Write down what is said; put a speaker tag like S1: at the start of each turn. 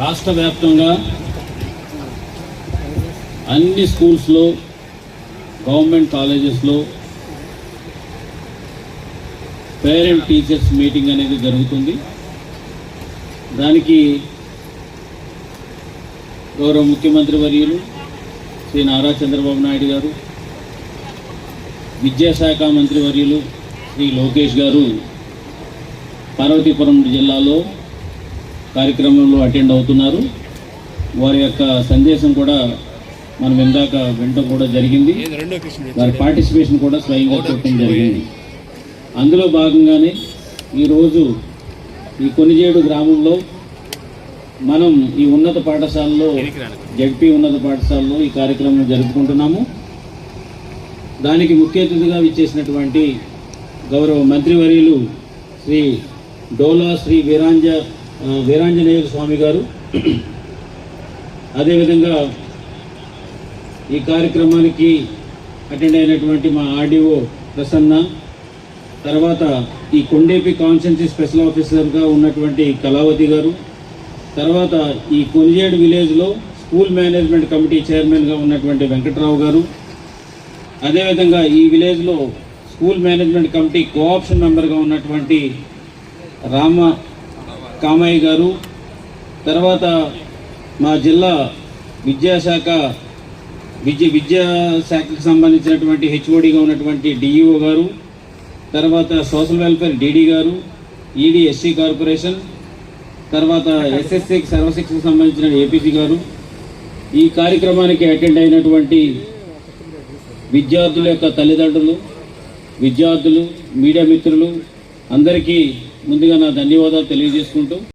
S1: రాష్ట్ర వ్యాప్తంగా అన్ని స్కూల్స్లో గవర్నమెంట్ కాలేజెస్లో పేరెంట్ టీచర్స్ మీటింగ్ అనేది జరుగుతుంది. దానికి గౌరవ ముఖ్యమంత్రి వర్యులు శ్రీ నారా చంద్రబాబు నాయుడు గారు విద్యాశాఖ మంత్రి వర్యులు శ్రీ లోకేష్ గారు పార్వతీపురం జిల్లాలో కార్యక్రమంలో అటెండ్ అవుతున్నారు. వారి యొక్క సందేశం కూడా మనం ఇందాక వినటం కూడా జరిగింది. వారి పార్టిసిపేషన్ కూడా స్వయంగా చూడటం జరిగింది. అందులో భాగంగానే ఈరోజు ఈ కొనిజేడు గ్రామంలో మనం ఈ ఉన్నత పాఠశాలలో జడ్పీ ఉన్నత పాఠశాలలో ఈ కార్యక్రమం జరుపుకుంటున్నాము. దానికి ముఖ్య అతిథిగా విచ్చేసినటువంటి గౌరవ మంత్రివర్యులు శ్రీ డోలా శ్రీ వీరాంజ వీరాంజనేయ స్వామి గారు. అదేవిధంగా ఈ కార్యక్రమానికి అటెండ్ అయినటువంటి మా ఆర్డీఓ ప్రసన్న తర్వాత ఈ కొండేపి కాన్స్టెన్సీ స్పెషల్ ఆఫీసర్గా ఉన్నటువంటి కళావతి గారు తర్వాత ఈ కొనిజేడు విలేజ్లో స్కూల్ మేనేజ్మెంట్ కమిటీ చైర్మన్గా ఉన్నటువంటి వెంకట్రావు గారు అదేవిధంగా ఈ విలేజ్లో స్కూల్ మేనేజ్మెంట్ కమిటీ కోఆప్షన్ మెంబర్గా ఉన్నటువంటి రామ కామయ్య గారు తర్వాత మా జిల్లా విద్యాశాఖ విద్య విద్యాశాఖకు సంబంధించినటువంటి హెచ్ఓడిగా ఉన్నటువంటి డిఈఓ గారు తర్వాత సోషల్ వెల్ఫేర్ డిడి గారు ఈడీ ఎస్సీ కార్పొరేషన్ తర్వాత ఎస్ఎస్సి సర్వశిక్షకు సంబంధించిన ఏపీసీ గారు. ఈ కార్యక్రమానికి అటెండ్ అయినటువంటి విద్యార్థుల యొక్క తల్లిదండ్రులు విద్యార్థులు మీడియా మిత్రులు అందరికీ ముందుగా నా ధన్యవాదాలు తెలియజేసుకుంటూ